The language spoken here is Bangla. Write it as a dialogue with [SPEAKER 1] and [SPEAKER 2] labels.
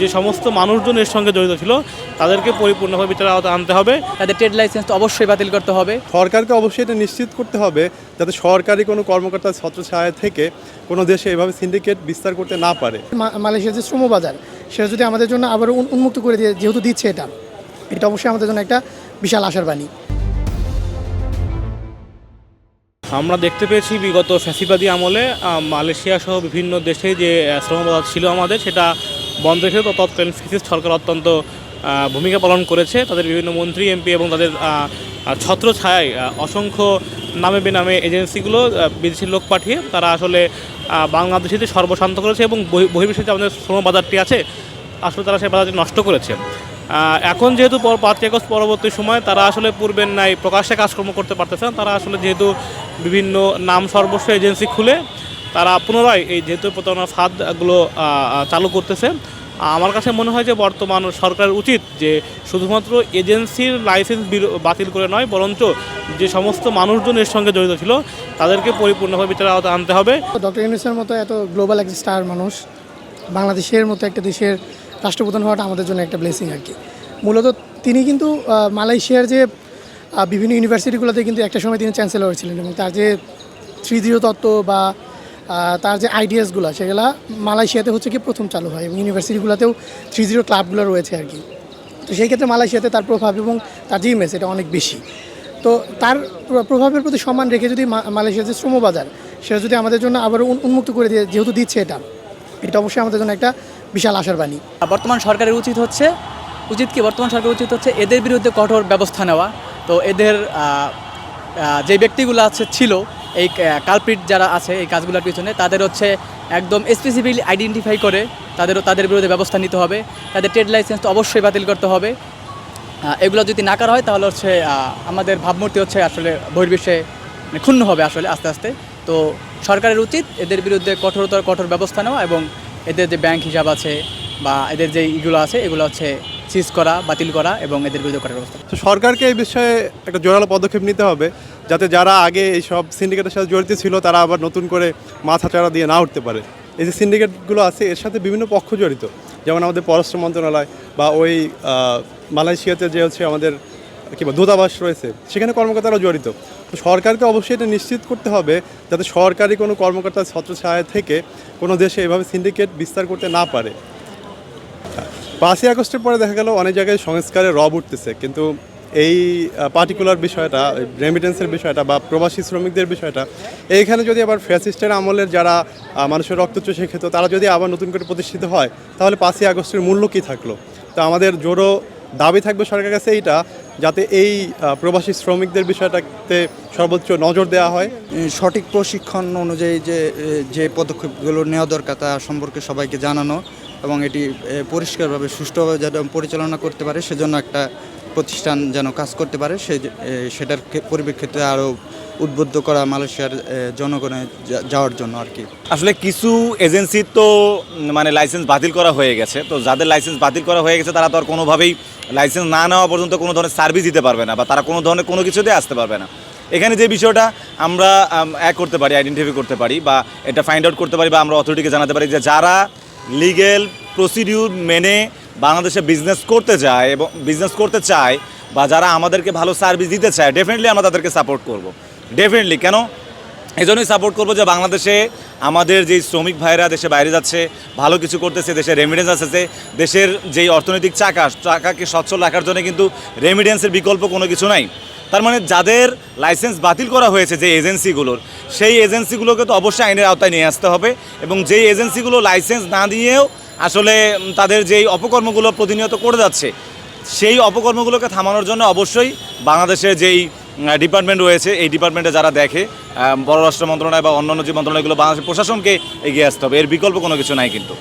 [SPEAKER 1] যে সমস্ত মানুষজন এর সঙ্গে জড়িত ছিল তাদেরকে পরিপূর্ণভাবে বিচারের আওতায় আনতে হবে।
[SPEAKER 2] তাদের ট্রেড লাইসেন্স অবশ্যই বাতিল করতে হবে।
[SPEAKER 3] সরকারকে অবশ্যই এটা নিশ্চিত করতে হবে যাতে সরকারি কোনো কর্মকর্তা ছত্রছায়া থেকে কোনো দেশে এভাবে সিন্ডিকেট বিস্তার করতে না পারে।
[SPEAKER 4] মালয়েশিয়ার যে শ্রম বাজার সেটা যদি আমাদের জন্য আবার উন্মুক্ত করে দিয়ে যেহেতু দিচ্ছে এটা এটা অবশ্যই আমাদের জন্য একটা বিশাল আশার বাণী।
[SPEAKER 1] আমরা দেখতে পেয়েছি বিগত ফ্যাসিবাদী আমলে মালয়েশিয়া সহ বিভিন্ন দেশে যে আহ, শ্রমবাজার ছিল আমাদের সেটা বন্ধ রেখে তো তৎকালীন ফ্যাসিস্ট সরকার অত্যন্ত ভূমিকা পালন করেছে। তাদের বিভিন্ন মন্ত্রী এমপি এবং তাদের ছত্র আহ, অসংখ্য নামে বেনামে এজেন্সিগুলো আহ, বিদেশি লোক পাঠিয়ে তারা আসলে বাংলাদেশিতে সর্বশান্ত করেছে এবং বহি- বহির্বিশ্বে যে আমাদের শ্রমবাজারটি আছে আসলে তারা সেই বাজারটি নষ্ট করেছে। এখন যেহেতু পাঁচই আগস্ট পরবর্তী সময় তারা আসলে পূর্বের নাই প্রকাশ্যে কাজকর্ম করতে পারতেছে না। তারা আসলে যেহেতু বিভিন্ন নাম সর্বস্ব এজেন্সি খুলে তারা পুনরায় এই যেহেতু প্রতারণার ফাঁদগুলো চালু করতেছে, আমার কাছে মনে হয় যে বর্তমান সরকারের উচিত যে শুধুমাত্র এজেন্সির লাইসেন্স বাতিল করে নয়, বরঞ্চ যে সমস্ত মানুষজন এর সঙ্গে জড়িত ছিল, তাদেরকে পরিপূর্ণভাবে বিচারের আওতায় আনতে হবে।
[SPEAKER 4] ডক্টর ইউনুসের মতো এত গ্লোবাল একটা স্টার মানুষ, বাংলাদেশের মতো একটা দেশের রাষ্ট্রপ্রধান হওয়াটা আমাদের জন্য একটা ব্লেসিং আর কি। মূলত তিনি কিন্তু মালয়েশিয়ার যে বিভিন্ন ইউনিভার্সিটিগুলোতে কিন্তু একটা সময় তিনি চ্যান্সেলর ছিলেন এবং তার যে থ্রি জিরো তত্ত্ব বা তার যে আইডিয়াসগুলো সেগুলো মালয়েশিয়াতে হচ্ছে কি প্রথম চালু হয় এবং ইউনিভার্সিটিগুলোতেও থ্রি জিরো ক্লাবগুলো রয়েছে আর কি। তো সেই ক্ষেত্রে মালয়েশিয়াতে তার প্রভাব এবং তার যে ইমেজ এটা অনেক বেশি। তো তার প্রভাবের প্রতি সম্মান রেখে যদি মালয়েশিয়ার যে শ্রম বাজার সেটা যদি আমাদের জন্য আবার উন্মুক্ত করে দিয়ে যেহেতু দিচ্ছে এটা এটা অবশ্যই আমাদের জন্য একটা বিশাল আশার বাণী।
[SPEAKER 2] বর্তমান সরকারের উচিত হচ্ছে, উচিত কি? বর্তমান সরকারের উচিত হচ্ছে এদের বিরুদ্ধে কঠোর ব্যবস্থা নেওয়া। তো এদের যে ব্যক্তিগুলো আছে ছিল এই কালপ্রিট যারা আছে এই কাজগুলোর পিছনে, তাদের হচ্ছে একদম স্পেসিফিকলি আইডেন্টিফাই করে তাদের তাদের বিরুদ্ধে ব্যবস্থা নিতে হবে। তাদের ট্রেড লাইসেন্স তো অবশ্যই বাতিল করতে হবে। এগুলো যদি না করা হয়, তাহলে হচ্ছে আমাদের ভাবমূর্তি হচ্ছে আসলে বহির্বিশ্বে মানে ক্ষুণ্ণ হবে আসলে আস্তে আস্তে। তো সরকারের উচিত এদের বিরুদ্ধে কঠোরতর, কঠোর ব্যবস্থা নেওয়া এবং এদের যে ব্যাংক হিসাব আছে বা এদের যে ইগুলো আছে, এগুলো হচ্ছে সিজ করা, বাতিল করা এবং এদের বিরুদ্ধে কঠোর ব্যবস্থা
[SPEAKER 3] তো সরকারকে এই বিষয়ে একটা জোরালো পদক্ষেপ নিতে হবে। যাতে যারা আগে এই সব সিন্ডিকেটের সাথে জড়িত ছিল, তারা আবার নতুন করে মাথা চাড়া দিয়ে না উঠতে পারে। এই যে সিন্ডিকেটগুলো আছে, এর সাথে বিভিন্ন পক্ষ জড়িত। যেমন আমাদের পররাষ্ট্র মন্ত্রণালয় বা ওই মালয়েশিয়াতে যে হচ্ছে আমাদের কিংবা দূতাবাস রয়েছে, সেখানে কর্মকর্তারাও জড়িত। তো সরকারকে অবশ্যই এটা নিশ্চিত করতে হবে যাতে সরকারি কোনো কর্মকর্তা ছত্রছায়া থেকে কোনো দেশে এভাবে সিন্ডিকেট বিস্তার করতে না পারে। পাঁচই আগস্টের পরে দেখা গেল, অনেক জায়গায় সংস্কারে রব উঠতেছে। কিন্তু এই পার্টিকুলার বিষয়টা রেমিটেন্সের বিষয়টা বা প্রবাসী শ্রমিকদের বিষয়টা, এইখানে যদি আবার ফ্যাসিস্টের আমলের যারা মানুষের রক্ত চষে খেত, তারা যদি আবার নতুন করে প্রতিষ্ঠিত হয়, তাহলে পাঁচই আগস্টের মূল্য কী থাকল? তো আমাদের জোরো দাবি থাকবে সরকারের কাছে এইটা, যাতে এই প্রবাসী শ্রমিকদের বিষয়টাতে সর্বোচ্চ নজর দেওয়া হয়।
[SPEAKER 5] সঠিক প্রশিক্ষণ অনুযায়ী যে যে পদক্ষেপগুলো নেওয়া দরকার তা সম্পর্কে সবাইকে জানানো এবং এটি পরিষ্কারভাবে সুষ্ঠুভাবে যেন পরিচালনা করতে পারে, সেজন্য একটা প্রতিষ্ঠান যেন কাজ করতে পারে, সে সেটার ক্ষে- পরিপ্রেক্ষিতে আরও উদ্বুদ্ধ করা মালয়েশিয়ার জনগণে যাওয়ার জন্য আর কি।
[SPEAKER 6] আসলে কিছু এজেন্সির তো মানে লাইসেন্স বাতিল করা হয়ে গেছে। তো যাদের লাইসেন্স বাতিল করা হয়ে গেছে, তারা তো আর কোনোভাবেই লাইসেন্স না নেওয়া পর্যন্ত কোনো ধরনের সার্ভিস দিতে পারবে না, বা তারা কোনো ধরনের কোনো কিছুতে আসতে পারবে না। এখানে যে বিষয়টা আমরা এক করতে পারি আইডেন্টিফাই করতে পারি, বা এটা ফাইন্ড আউট করতে পারি, বা আমরা অথরিটিকে জানাতে পারি যে যারা লিগেল প্রসিডিউর মেনে বাংলাদেশে বিজনেস করতে যায় এবং বিজনেস করতে চায় বা যারা আমাদেরকে ভালো সার্ভিস দিতে চায় ডেফিনেটলি আমরা তাদেরকে সাপোর্ট করব। ডেফিনেটলি কেন? এই জন্যই সাপোর্ট করব যে বাংলাদেশে আমাদের যেই শ্রমিক ভাইরা দেশে বাইরে যাচ্ছে, ভালো কিছু করতেছে, দেশে রেমিডেন্স আসছে দেশের যেই অর্থনৈতিক চাকা, চাকাকে সচ্ছল রাখার জন্য কিন্তু রেমিডেন্সের বিকল্প কোনো কিছু নাই। তার মানে যাদের লাইসেন্স বাতিল করা হয়েছে যে এজেন্সিগুলোর, সেই এজেন্সিগুলোকে তো অবশ্যই আইনের আওতায় নিয়ে আসতে হবে এবং যেই এজেন্সিগুলো লাইসেন্স না দিয়েও আসলে তাদের যেই অপকর্মগুলো প্রতিনিয়ত করে যাচ্ছে, সেই অপকর্মগুলোকে থামানোর জন্য অবশ্যই বাংলাদেশের যেই ডিপার্টমেন্ট রয়েছে, এই ডিপার্টমেন্টে যারা দেখে পররাষ্ট্র মন্ত্রণালয় বা অন্যান্য যে মন্ত্রণালয়গুলো, বাংলাদেশের প্রশাসনকে এগিয়ে আসতে হবে। এর বিকল্প কোনো কিছু নাই কিন্তু।